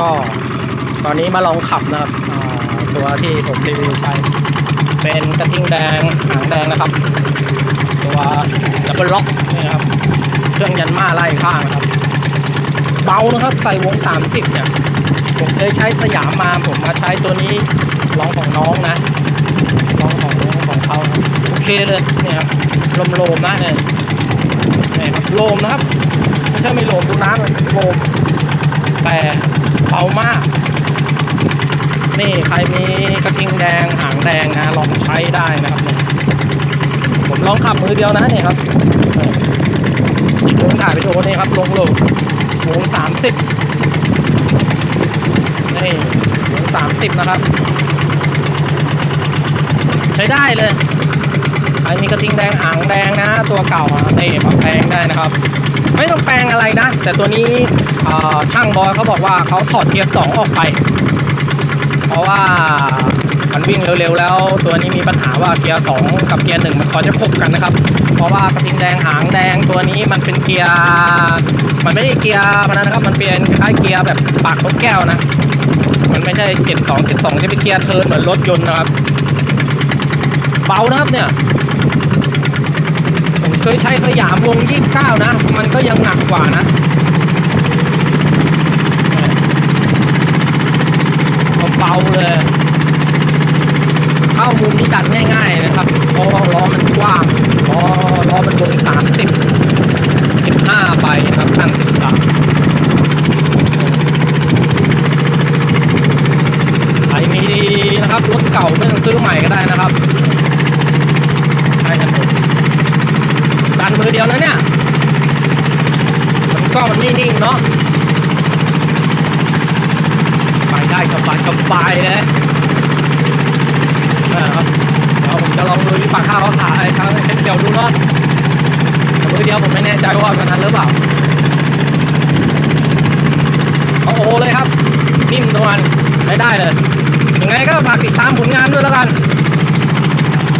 ก็ตอนนี้มาลองขับนะครับตัวที่ผมรีวิวไป เป็นกระทิงแดงหางแดงนะครับ ตัวดับเบิลล็อกนี่นะครับ เครื่องยันมาไล่ข้างนะครับ เบานะครับใส่วง 30 เนี่ย ผมเคยใช้สยามมาผมมาใช้ตัวนี้ลองของน้องนะลองของของเขาครับโอเคเลยเนี่ยครับลมโลมๆนะเนี่ยนี่ครับโลมนะครับไม่ใช่ไม่โลมดูน้ำเลยโลมแต่ เบามาก นี่ใครมีกระทิงแดงหางแดงนะลองใช้ได้นะครับเนี่ยผมลองขับมือเดียวนะเนี่ยครับผมถ่ายไปโดูนี่ครับลงโลวงสามสิบนี่วงสามสิบนะครับ ใช้ได้เลย ใครมีกระทิงแดงหางแดงนะ ตัวเก่าอะนี่ปรับแปลงได้นะครับ ไม่ต้องแปลงอะไรนะ แต่ตัวนี้ช่างบอยเขาบอกว่าเขาถอดเกียร์สองออกไป เพราะว่ามันวิ่งเร็วๆแล้ว ตัวนี้มีปัญหาว่าเกียร์สองกับเกียร์หนึ่งมันคอยจะคบกันนะครับ เพราะว่ากระทิงแดงหางแดงตัวนี้มันเป็นเกียร์มันไม่ใช่เกียร์พนันนะครับ มันเป็นคล้ายเกียร์แบบปากนกแก้วนะมันไม่ใช่เจ็ดสองเจ็ดสองจะเป็นเกียร์เทิร์นเหมือนรถยนต์นะครับเบานะครับเนี่ย เคยใช้สยามวงยี่สิบเก้านะ มันก็ยังหนักกว่านะเบาเลย เข้ามุมนี้ตัดง่าย ๆ นะครับเพราะล้อมันกว้างล้อล้อมันวงสามสิบสิบห้าไปนะครับตันสิบสามใครมีดีนะครับรถเก่าไม่ต้องซื้อใหม่ก็ได้นะครับ ใช้กันหมดดันมือ เนี่ยมันก็มันนิ่งๆเนาะไปได้สบายสบายเลยนะครับเดี๋ยวผมจะลองดูที่ปากข้าวเขาถ่ายครั้งเช่นเดียวดูเนาะแต่มือเดียวผมไม่แน่ใจว่ามันทันหรือเปล่าโอ้โหเลยครับนิ่มนวลใช้ได้เลยยังไงก็ฝากติดตามผลงานด้วยแล้วกัน